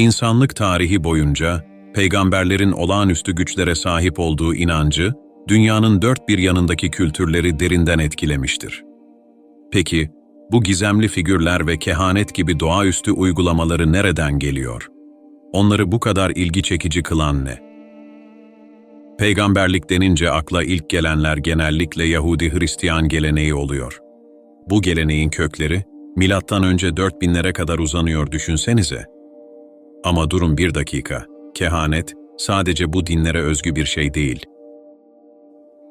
İnsanlık tarihi boyunca peygamberlerin olağanüstü güçlere sahip olduğu inancı, dünyanın dört bir yanındaki kültürleri derinden etkilemiştir. Peki, bu gizemli figürler ve kehanet gibi doğaüstü uygulamaları nereden geliyor? Onları bu kadar ilgi çekici kılan ne? Peygamberlik denince akla ilk gelenler genellikle Yahudi-Hristiyan geleneği oluyor. Bu geleneğin kökleri, milattan önce 4000'lere kadar uzanıyor düşünsenize. Ama durun bir dakika, kehanet sadece bu dinlere özgü bir şey değil.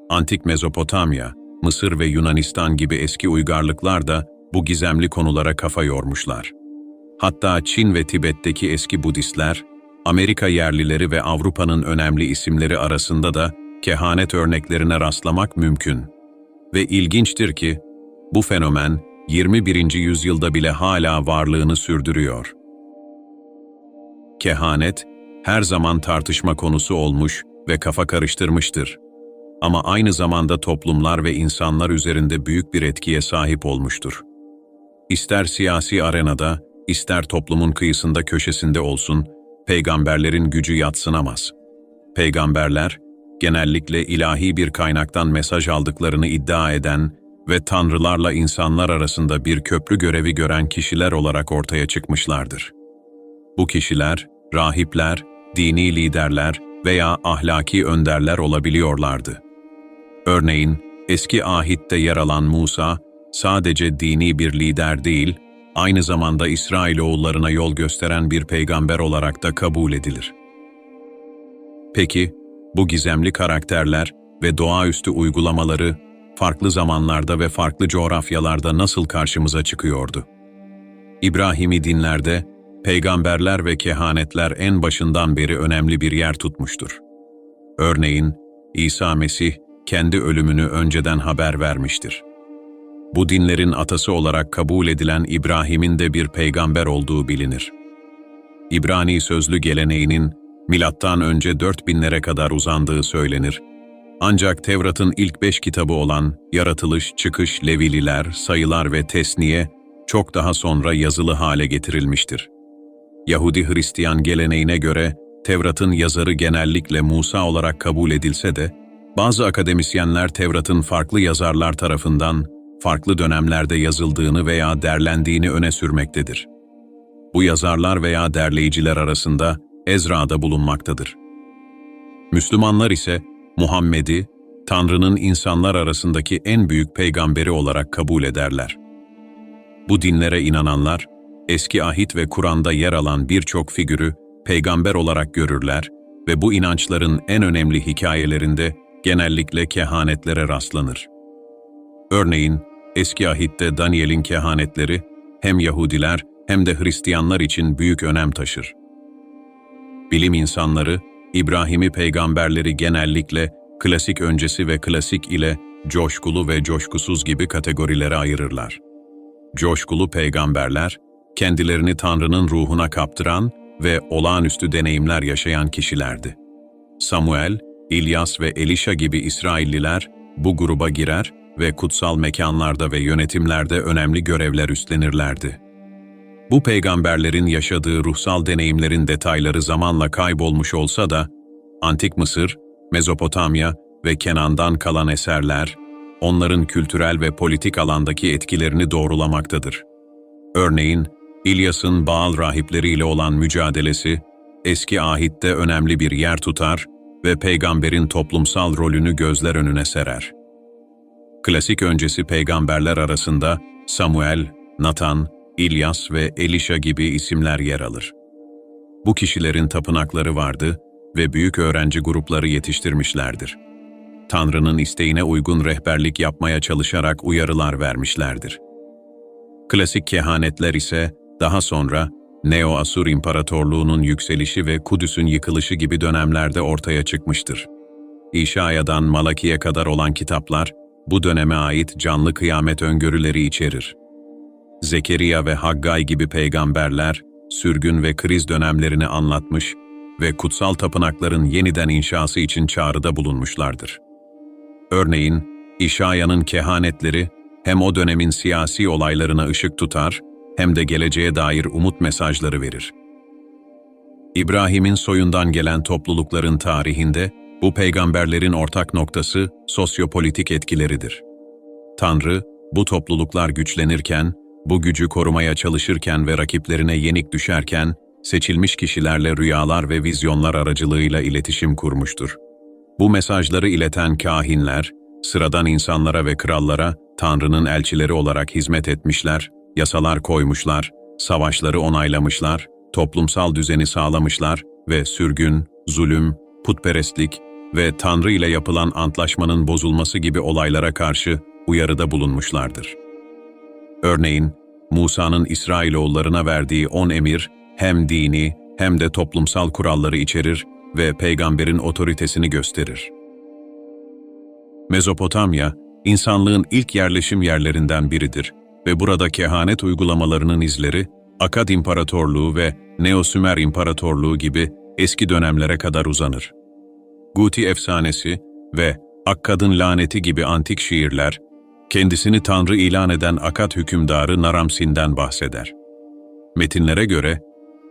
Antik Mezopotamya, Mısır ve Yunanistan gibi eski uygarlıklar da bu gizemli konulara kafa yormuşlar. Hatta Çin ve Tibet'teki eski Budistler, Amerika yerlileri ve Avrupa'nın önemli isimleri arasında da kehanet örneklerine rastlamak mümkün. Ve ilginçtir ki, bu fenomen 21. yüzyılda bile hala varlığını sürdürüyor. Kehanet, her zaman tartışma konusu olmuş ve kafa karıştırmıştır. Ama aynı zamanda toplumlar ve insanlar üzerinde büyük bir etkiye sahip olmuştur. İster siyasi arenada, ister toplumun kıyısında köşesinde olsun, peygamberlerin gücü yatsınamaz. Peygamberler, genellikle ilahi bir kaynaktan mesaj aldıklarını iddia eden ve tanrılarla insanlar arasında bir köprü görevi gören kişiler olarak ortaya çıkmışlardır. Bu kişiler, rahipler, dini liderler veya ahlaki önderler olabiliyorlardı. Örneğin, eski ahitte yer alan Musa, sadece dini bir lider değil, aynı zamanda İsrailoğullarına yol gösteren bir peygamber olarak da kabul edilir. Peki, bu gizemli karakterler ve doğaüstü uygulamaları farklı zamanlarda ve farklı coğrafyalarda nasıl karşımıza çıkıyordu? İbrahimi dinlerde, peygamberler ve kehanetler en başından beri önemli bir yer tutmuştur. Örneğin, İsa Mesih kendi ölümünü önceden haber vermiştir. Bu dinlerin atası olarak kabul edilen İbrahim'in de bir peygamber olduğu bilinir. İbrani sözlü geleneğinin milattan önce 4000'lere kadar uzandığı söylenir. Ancak Tevrat'ın ilk beş kitabı olan Yaratılış, Çıkış, Levililer, Sayılar ve Tesniye çok daha sonra yazılı hale getirilmiştir. Yahudi-Hristiyan geleneğine göre Tevrat'ın yazarı genellikle Musa olarak kabul edilse de, bazı akademisyenler Tevrat'ın farklı yazarlar tarafından farklı dönemlerde yazıldığını veya derlendiğini öne sürmektedir. Bu yazarlar veya derleyiciler arasında Ezra'da bulunmaktadır. Müslümanlar ise Muhammed'i, Tanrı'nın insanlar arasındaki en büyük peygamberi olarak kabul ederler. Bu dinlere inananlar, eski ahit ve Kur'an'da yer alan birçok figürü peygamber olarak görürler ve bu inançların en önemli hikayelerinde genellikle kehanetlere rastlanır. Örneğin, eski ahitte Daniel'in kehanetleri hem Yahudiler hem de Hristiyanlar için büyük önem taşır. Bilim insanları, İbrahim'i peygamberleri genellikle klasik öncesi ve klasik ile coşkulu ve coşkusuz gibi kategorilere ayırırlar. Coşkulu peygamberler, kendilerini Tanrı'nın ruhuna kaptıran ve olağanüstü deneyimler yaşayan kişilerdi. Samuel, İlyas ve Elisha gibi İsrailliler bu gruba girer ve kutsal mekanlarda ve yönetimlerde önemli görevler üstlenirlerdi. Bu peygamberlerin yaşadığı ruhsal deneyimlerin detayları zamanla kaybolmuş olsa da, Antik Mısır, Mezopotamya ve Kenan'dan kalan eserler, onların kültürel ve politik alandaki etkilerini doğrulamaktadır. Örneğin, İlyas'ın Baal rahipleriyle olan mücadelesi, eski ahitte önemli bir yer tutar ve peygamberin toplumsal rolünü gözler önüne serer. Klasik öncesi peygamberler arasında Samuel, Nathan, İlyas ve Elisha gibi isimler yer alır. Bu kişilerin tapınakları vardı ve büyük öğrenci grupları yetiştirmişlerdir. Tanrı'nın isteğine uygun rehberlik yapmaya çalışarak uyarılar vermişlerdir. Klasik kehanetler ise daha sonra Neo-Asur İmparatorluğu'nun yükselişi ve Kudüs'ün yıkılışı gibi dönemlerde ortaya çıkmıştır. İşaya'dan Malaki'ye kadar olan kitaplar, bu döneme ait canlı kıyamet öngörüleri içerir. Zekeriya ve Haggay gibi peygamberler, sürgün ve kriz dönemlerini anlatmış ve kutsal tapınakların yeniden inşası için çağrıda bulunmuşlardır. Örneğin, İşaya'nın kehanetleri hem o dönemin siyasi olaylarına ışık tutar, hem de geleceğe dair umut mesajları verir. İbrahim'in soyundan gelen toplulukların tarihinde bu peygamberlerin ortak noktası sosyopolitik etkileridir. Tanrı, bu topluluklar güçlenirken, bu gücü korumaya çalışırken ve rakiplerine yenik düşerken, seçilmiş kişilerle rüyalar ve vizyonlar aracılığıyla iletişim kurmuştur. Bu mesajları ileten kahinler, sıradan insanlara ve krallara Tanrı'nın elçileri olarak hizmet etmişler, yasalar koymuşlar, savaşları onaylamışlar, toplumsal düzeni sağlamışlar ve sürgün, zulüm, putperestlik ve Tanrı ile yapılan antlaşmanın bozulması gibi olaylara karşı uyarıda bulunmuşlardır. Örneğin, Musa'nın İsrailoğullarına verdiği on emir hem dini hem de toplumsal kuralları içerir ve peygamberin otoritesini gösterir. Mezopotamya, insanlığın ilk yerleşim yerlerinden biridir ve burada kehanet uygulamalarının izleri, Akad İmparatorluğu ve Neo-Sümer İmparatorluğu gibi eski dönemlere kadar uzanır. Guti efsanesi ve Akkad'ın laneti gibi antik şiirler, kendisini Tanrı ilan eden Akad hükümdarı Naramsin'den bahseder. Metinlere göre,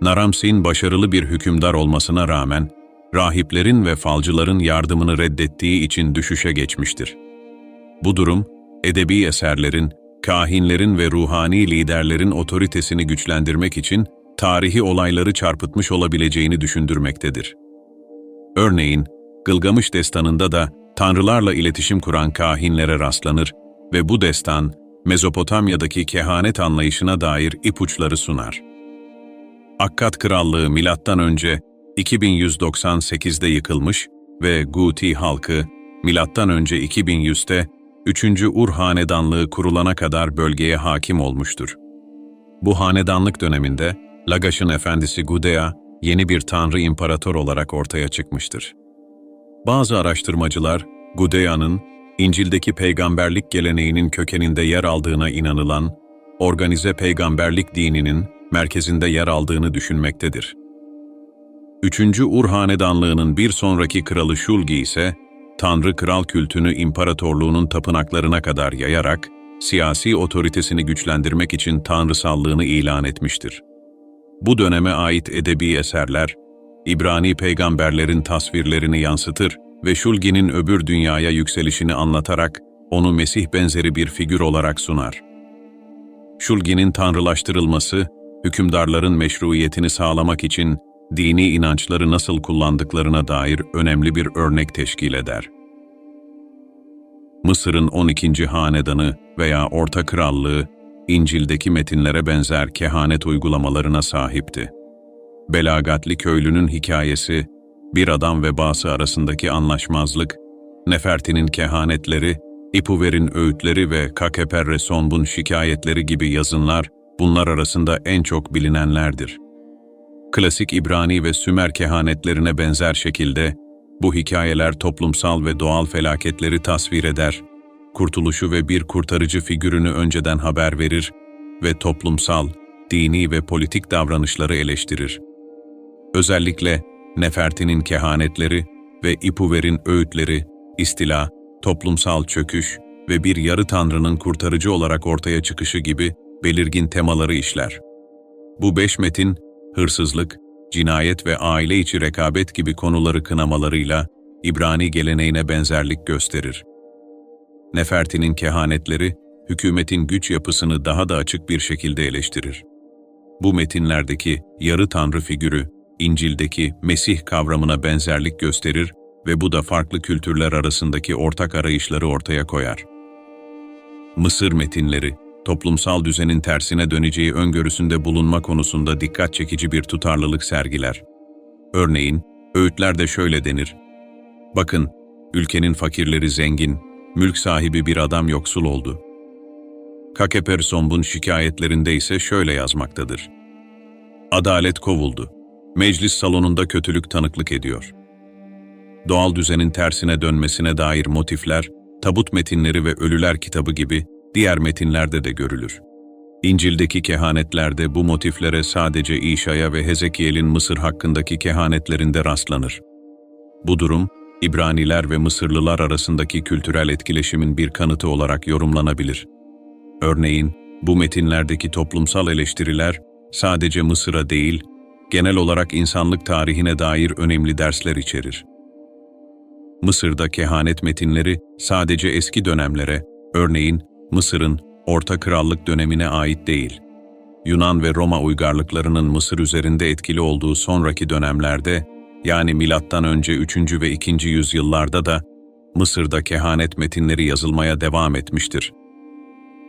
Naramsin başarılı bir hükümdar olmasına rağmen, rahiplerin ve falcıların yardımını reddettiği için düşüşe geçmiştir. Bu durum, edebi eserlerin, kahinlerin ve ruhani liderlerin otoritesini güçlendirmek için tarihi olayları çarpıtmış olabileceğini düşündürmektedir. Örneğin, Gılgamış destanında da tanrılarla iletişim kuran kahinlere rastlanır ve bu destan, Mezopotamya'daki kehanet anlayışına dair ipuçları sunar. Akkad Krallığı M.Ö. 2198'de yıkılmış ve Guti halkı M.Ö. 2100'te 3. Ur Hanedanlığı kurulana kadar bölgeye hakim olmuştur. Bu hanedanlık döneminde Lagaş'ın efendisi Gudea yeni bir tanrı imparator olarak ortaya çıkmıştır. Bazı araştırmacılar, Gudea'nın İncil'deki peygamberlik geleneğinin kökeninde yer aldığına inanılan, organize peygamberlik dininin merkezinde yer aldığını düşünmektedir. 3. Ur Hanedanlığı'nın bir sonraki kralı Şulgi ise, Tanrı kral kültünü imparatorluğunun tapınaklarına kadar yayarak, siyasi otoritesini güçlendirmek için tanrısallığını ilan etmiştir. Bu döneme ait edebi eserler, İbrani peygamberlerin tasvirlerini yansıtır ve Şulgi'nin öbür dünyaya yükselişini anlatarak onu Mesih benzeri bir figür olarak sunar. Şulgi'nin tanrılaştırılması, hükümdarların meşruiyetini sağlamak için dini inançları nasıl kullandıklarına dair önemli bir örnek teşkil eder. Mısır'ın 12. hanedanı veya Orta Krallığı, İncil'deki metinlere benzer kehanet uygulamalarına sahipti. Belagatli köylünün hikayesi, bir adam ve bağısı arasındaki anlaşmazlık, Neferti'nin kehanetleri, İpuver'in öğütleri ve Kakeperre Sonbun şikayetleri gibi yazınlar, bunlar arasında en çok bilinenlerdir. Klasik İbrani ve Sümer kehanetlerine benzer şekilde, bu hikayeler toplumsal ve doğal felaketleri tasvir eder, kurtuluşu ve bir kurtarıcı figürünü önceden haber verir ve toplumsal, dini ve politik davranışları eleştirir. Özellikle Neferti'nin kehanetleri ve İpuver'in öğütleri, istila, toplumsal çöküş ve bir yarı tanrının kurtarıcı olarak ortaya çıkışı gibi belirgin temaları işler. Bu beş metin, hırsızlık, cinayet ve aile içi rekabet gibi konuları kınamalarıyla İbrani geleneğine benzerlik gösterir. Neferti'nin kehanetleri, hükümetin güç yapısını daha da açık bir şekilde eleştirir. Bu metinlerdeki yarı tanrı figürü, İncil'deki Mesih kavramına benzerlik gösterir ve bu da farklı kültürler arasındaki ortak arayışları ortaya koyar. Mısır metinleri, toplumsal düzenin tersine döneceği öngörüsünde bulunma konusunda dikkat çekici bir tutarlılık sergiler. Örneğin, öğütlerde şöyle denir. Bakın, ülkenin fakirleri zengin, mülk sahibi bir adam yoksul oldu. Kakepersomb'un şikayetlerinde ise şöyle yazmaktadır. Adalet kovuldu. Meclis salonunda kötülük tanıklık ediyor. Doğal düzenin tersine dönmesine dair motifler, tabut metinleri ve ölüler kitabı gibi diğer metinlerde de görülür. İncil'deki kehanetlerde bu motiflere sadece İşaya ve Hezekiel'in Mısır hakkındaki kehanetlerinde rastlanır. Bu durum, İbraniler ve Mısırlılar arasındaki kültürel etkileşimin bir kanıtı olarak yorumlanabilir. Örneğin, bu metinlerdeki toplumsal eleştiriler sadece Mısır'a değil, genel olarak insanlık tarihine dair önemli dersler içerir. Mısır'da kehanet metinleri sadece eski dönemlere, örneğin Mısır'ın Orta Krallık dönemine ait değil. Yunan ve Roma uygarlıklarının Mısır üzerinde etkili olduğu sonraki dönemlerde, yani milattan önce 3. ve 2. yüzyıllarda da Mısır'da kehanet metinleri yazılmaya devam etmiştir.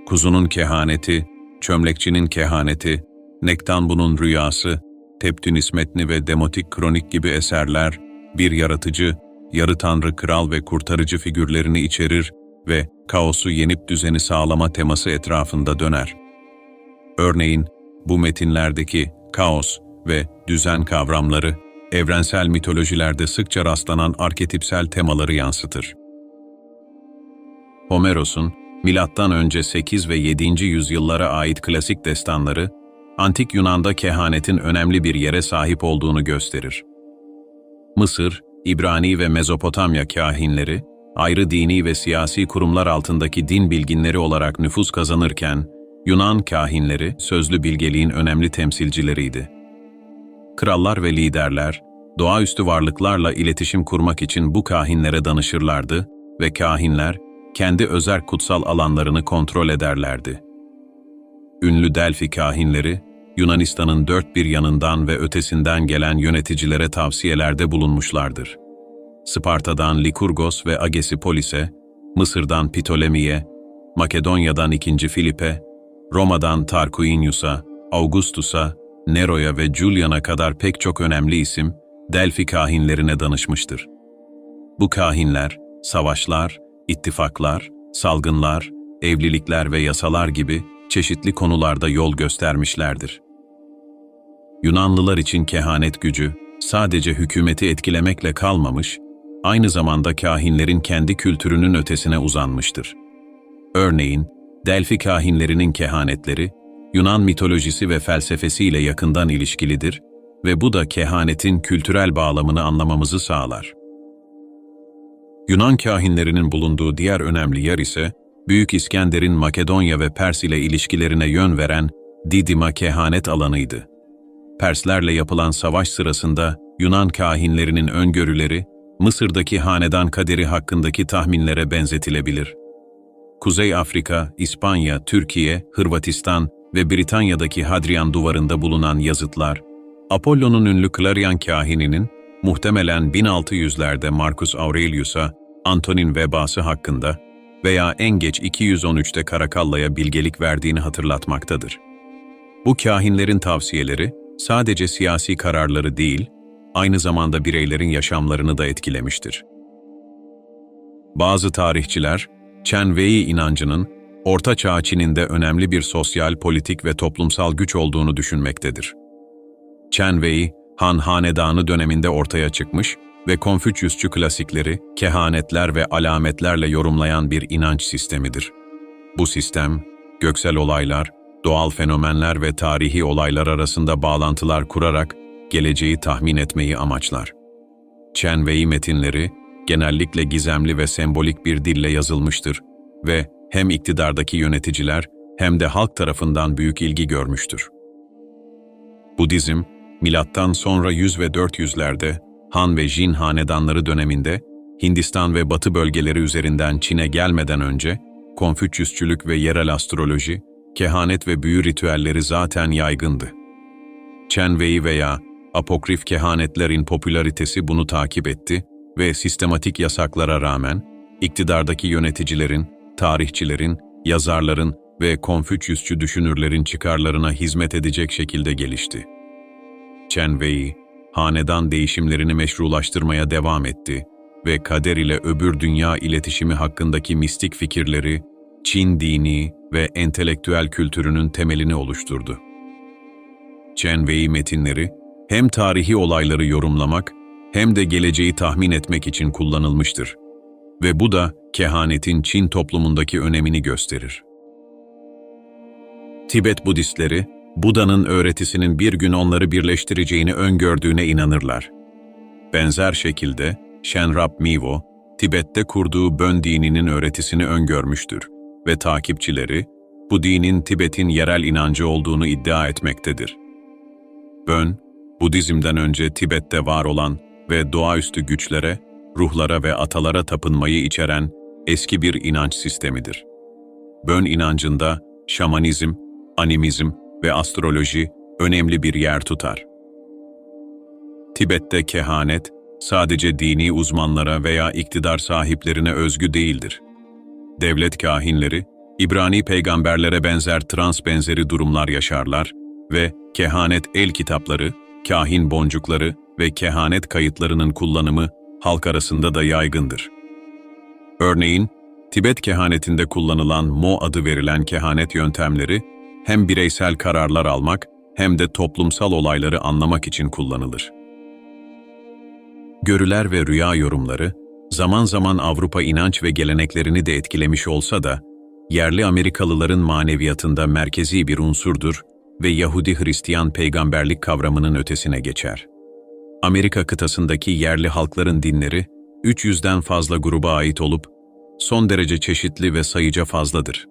Kuzunun kehaneti, çömlekçinin kehaneti, Nektanbu'nun rüyası, Teptünis metni ve Demotik kronik gibi eserler, bir yaratıcı, yarı tanrı kral ve kurtarıcı figürlerini içerir ve kaosu yenip düzeni sağlama teması etrafında döner. Örneğin, bu metinlerdeki kaos ve düzen kavramları, evrensel mitolojilerde sıkça rastlanan arketipsel temaları yansıtır. Homeros'un, milattan önce 8 ve 7. yüzyıllara ait klasik destanları, antik Yunan'da kehanetin önemli bir yere sahip olduğunu gösterir. Mısır, İbrani ve Mezopotamya kahinleri, ayrı dini ve siyasi kurumlar altındaki din bilginleri olarak nüfus kazanırken, Yunan kahinleri sözlü bilgeliğin önemli temsilcileriydi. Krallar ve liderler, doğaüstü varlıklarla iletişim kurmak için bu kahinlere danışırlardı ve kahinler, kendi özel kutsal alanlarını kontrol ederlerdi. Ünlü Delphi kahinleri, Yunanistan'ın dört bir yanından ve ötesinden gelen yöneticilere tavsiyelerde bulunmuşlardır. Sparta'dan Likurgos ve Agesipolis'e, Mısır'dan Ptolemi'ye, Makedonya'dan II. Filip'e, Roma'dan Tarquinius'a, Augustus'a, Nero'ya ve Julian'a kadar pek çok önemli isim, Delphi kahinlerine danışmıştır. Bu kahinler, savaşlar, ittifaklar, salgınlar, evlilikler ve yasalar gibi çeşitli konularda yol göstermişlerdir. Yunanlılar için kehanet gücü sadece hükümeti etkilemekle kalmamış, aynı zamanda kahinlerin kendi kültürünün ötesine uzanmıştır. Örneğin, Delphi kahinlerinin kehanetleri, Yunan mitolojisi ve felsefesiyle yakından ilişkilidir ve bu da kehanetin kültürel bağlamını anlamamızı sağlar. Yunan kahinlerinin bulunduğu diğer önemli yer ise, Büyük İskender'in Makedonya ve Pers ile ilişkilerine yön veren Didima kehanet alanıydı. Perslerle yapılan savaş sırasında Yunan kahinlerinin öngörüleri, Mısır'daki hanedan kaderi hakkındaki tahminlere benzetilebilir. Kuzey Afrika, İspanya, Türkiye, Hırvatistan ve Britanya'daki Hadrian duvarında bulunan yazıtlar, Apollo'nun ünlü Clarion kahininin muhtemelen 1600'lerde Marcus Aurelius'a Antonin vebası hakkında veya en geç 213'te Karakalla'ya bilgelik verdiğini hatırlatmaktadır. Bu kahinlerin tavsiyeleri sadece siyasi kararları değil, aynı zamanda bireylerin yaşamlarını da etkilemiştir. Bazı tarihçiler, Chen Wei inancının Orta Çağ Çin'inde önemli bir sosyal, politik ve toplumsal güç olduğunu düşünmektedir. Chen Wei, Han Hanedanı döneminde ortaya çıkmış ve Konfüçyüsçü klasikleri, kehanetler ve alametlerle yorumlayan bir inanç sistemidir. Bu sistem, göksel olaylar, doğal fenomenler ve tarihi olaylar arasında bağlantılar kurarak geleceği tahmin etmeyi amaçlar. Chen metinleri, genellikle gizemli ve sembolik bir dille yazılmıştır ve hem iktidardaki yöneticiler hem de halk tarafından büyük ilgi görmüştür. Budizm, milattan sonra 100 ve 400'lerde Han ve Jin hanedanları döneminde Hindistan ve Batı bölgeleri üzerinden Çin'e gelmeden önce Konfüçyüsçülük ve yerel astroloji, kehanet ve büyü ritüelleri zaten yaygındı. Chen Wei veya apokrif kehanetlerin popülaritesi bunu takip etti ve sistematik yasaklara rağmen iktidardaki yöneticilerin, tarihçilerin, yazarların ve Konfüçyüsçü düşünürlerin çıkarlarına hizmet edecek şekilde gelişti. Chen Wei, hanedan değişimlerini meşrulaştırmaya devam etti ve kader ile öbür dünya iletişimi hakkındaki mistik fikirleri, Çin dini ve entelektüel kültürünün temelini oluşturdu. Chen Wei metinleri, hem tarihi olayları yorumlamak hem de geleceği tahmin etmek için kullanılmıştır. Ve bu da kehanetin Çin toplumundaki önemini gösterir. Tibet Budistleri, Buda'nın öğretisinin bir gün onları birleştireceğini öngördüğüne inanırlar. Benzer şekilde Shenrab Mivo, Tibet'te kurduğu Bön dininin öğretisini öngörmüştür ve takipçileri, bu dinin Tibet'in yerel inancı olduğunu iddia etmektedir. Bön, Budizm'den önce Tibet'te var olan ve doğaüstü güçlere, ruhlara ve atalara tapınmayı içeren eski bir inanç sistemidir. Bön inancında şamanizm, animizm ve astroloji önemli bir yer tutar. Tibet'te kehanet, sadece dini uzmanlara veya iktidar sahiplerine özgü değildir. Devlet kahinleri, İbrani peygamberlere benzer trans benzeri durumlar yaşarlar ve kehanet el kitapları, kahin boncukları ve kehanet kayıtlarının kullanımı halk arasında da yaygındır. Örneğin, Tibet kehanetinde kullanılan Mo adı verilen kehanet yöntemleri hem bireysel kararlar almak hem de toplumsal olayları anlamak için kullanılır. Görüler ve rüya yorumları, zaman zaman Avrupa inanç ve geleneklerini de etkilemiş olsa da, yerli Amerikalıların maneviyatında merkezi bir unsurdur ve Yahudi-Hristiyan peygamberlik kavramının ötesine geçer. Amerika kıtasındaki yerli halkların dinleri, 300'den fazla gruba ait olup, son derece çeşitli ve sayıca fazladır.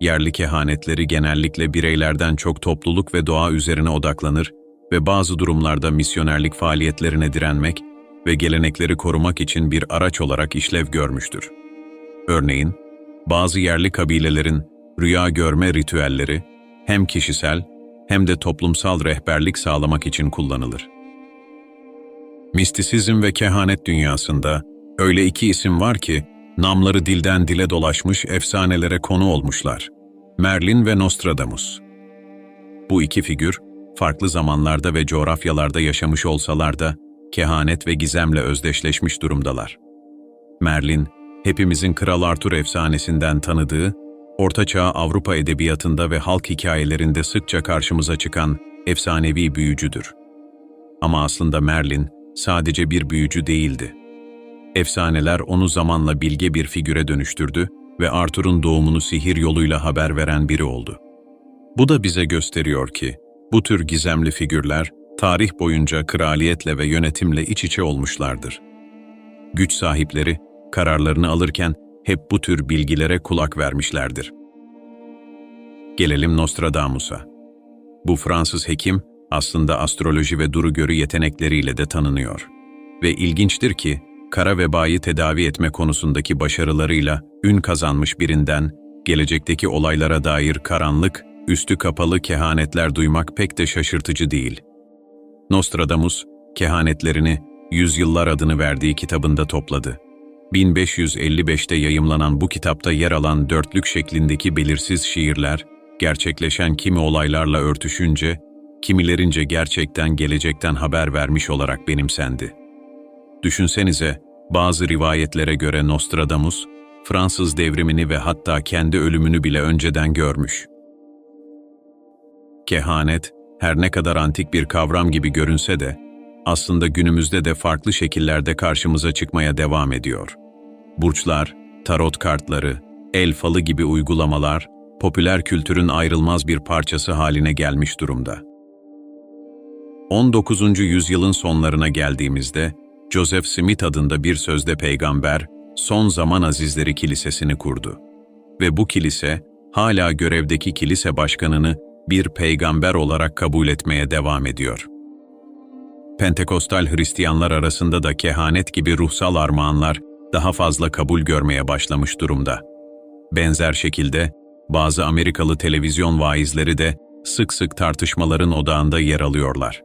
Yerli kehanetleri genellikle bireylerden çok topluluk ve doğa üzerine odaklanır ve bazı durumlarda misyonerlik faaliyetlerine direnmek ve gelenekleri korumak için bir araç olarak işlev görmüştür. Örneğin, bazı yerli kabilelerin rüya görme ritüelleri hem kişisel hem de toplumsal rehberlik sağlamak için kullanılır. Mistisizm ve kehanet dünyasında öyle iki isim var ki namları dilden dile dolaşmış efsanelere konu olmuşlar. Merlin ve Nostradamus. Bu iki figür farklı zamanlarda ve coğrafyalarda yaşamış olsalar da kehanet ve gizemle özdeşleşmiş durumdalar. Merlin, hepimizin Kral Arthur efsanesinden tanıdığı, Ortaçağ Avrupa edebiyatında ve halk hikayelerinde sıkça karşımıza çıkan efsanevi büyücüdür. Ama aslında Merlin sadece bir büyücü değildi. Efsaneler onu zamanla bilge bir figüre dönüştürdü ve Arthur'un doğumunu sihir yoluyla haber veren biri oldu. Bu da bize gösteriyor ki, bu tür gizemli figürler, tarih boyunca kraliyetle ve yönetimle iç içe olmuşlardır. Güç sahipleri, kararlarını alırken hep bu tür bilgilere kulak vermişlerdir. Gelelim Nostradamus'a. Bu Fransız hekim aslında astroloji ve duru görü yetenekleriyle de tanınıyor. Ve ilginçtir ki, kara vebayı tedavi etme konusundaki başarılarıyla ün kazanmış birinden, gelecekteki olaylara dair karanlık, üstü kapalı kehanetler duymak pek de şaşırtıcı değil. Nostradamus, kehanetlerini Yüzyıllar adını verdiği kitabında topladı. 1555'te yayımlanan bu kitapta yer alan dörtlük şeklindeki belirsiz şiirler, gerçekleşen kimi olaylarla örtüşünce, kimilerince gerçekten gelecekten haber vermiş olarak benimsendi. Düşünsenize, bazı rivayetlere göre Nostradamus, Fransız devrimini ve hatta kendi ölümünü bile önceden görmüş. Kehanet, her ne kadar antik bir kavram gibi görünse de, aslında günümüzde de farklı şekillerde karşımıza çıkmaya devam ediyor. Burçlar, tarot kartları, el falı gibi uygulamalar, popüler kültürün ayrılmaz bir parçası haline gelmiş durumda. 19. yüzyılın sonlarına geldiğimizde, Joseph Smith adında bir sözde peygamber, Son Zaman Azizleri Kilisesi'ni kurdu. Ve bu kilise, hala görevdeki kilise başkanını bir peygamber olarak kabul etmeye devam ediyor. Pentekostal Hristiyanlar arasında da kehanet gibi ruhsal armağanlar daha fazla kabul görmeye başlamış durumda. Benzer şekilde bazı Amerikalı televizyon vaizleri de sık sık tartışmaların odağında yer alıyorlar.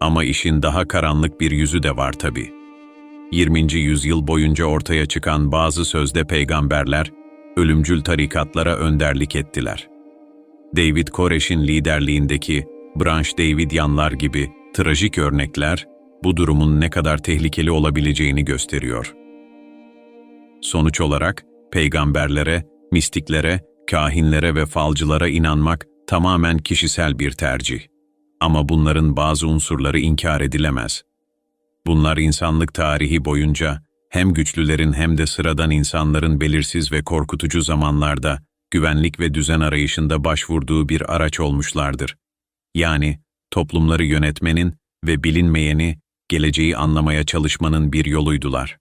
Ama işin daha karanlık bir yüzü de var tabii. 20. yüzyıl boyunca ortaya çıkan bazı sözde peygamberler, ölümcül tarikatlara önderlik ettiler. David Koreş'in liderliğindeki Branch Davidyanlar gibi trajik örnekler, bu durumun ne kadar tehlikeli olabileceğini gösteriyor. Sonuç olarak, peygamberlere, mistiklere, kahinlere ve falcılara inanmak tamamen kişisel bir tercih. Ama bunların bazı unsurları inkar edilemez. Bunlar insanlık tarihi boyunca hem güçlülerin hem de sıradan insanların belirsiz ve korkutucu zamanlarda güvenlik ve düzen arayışında başvurduğu bir araç olmuşlardır. Yani toplumları yönetmenin ve bilinmeyeni, geleceği anlamaya çalışmanın bir yoluydular.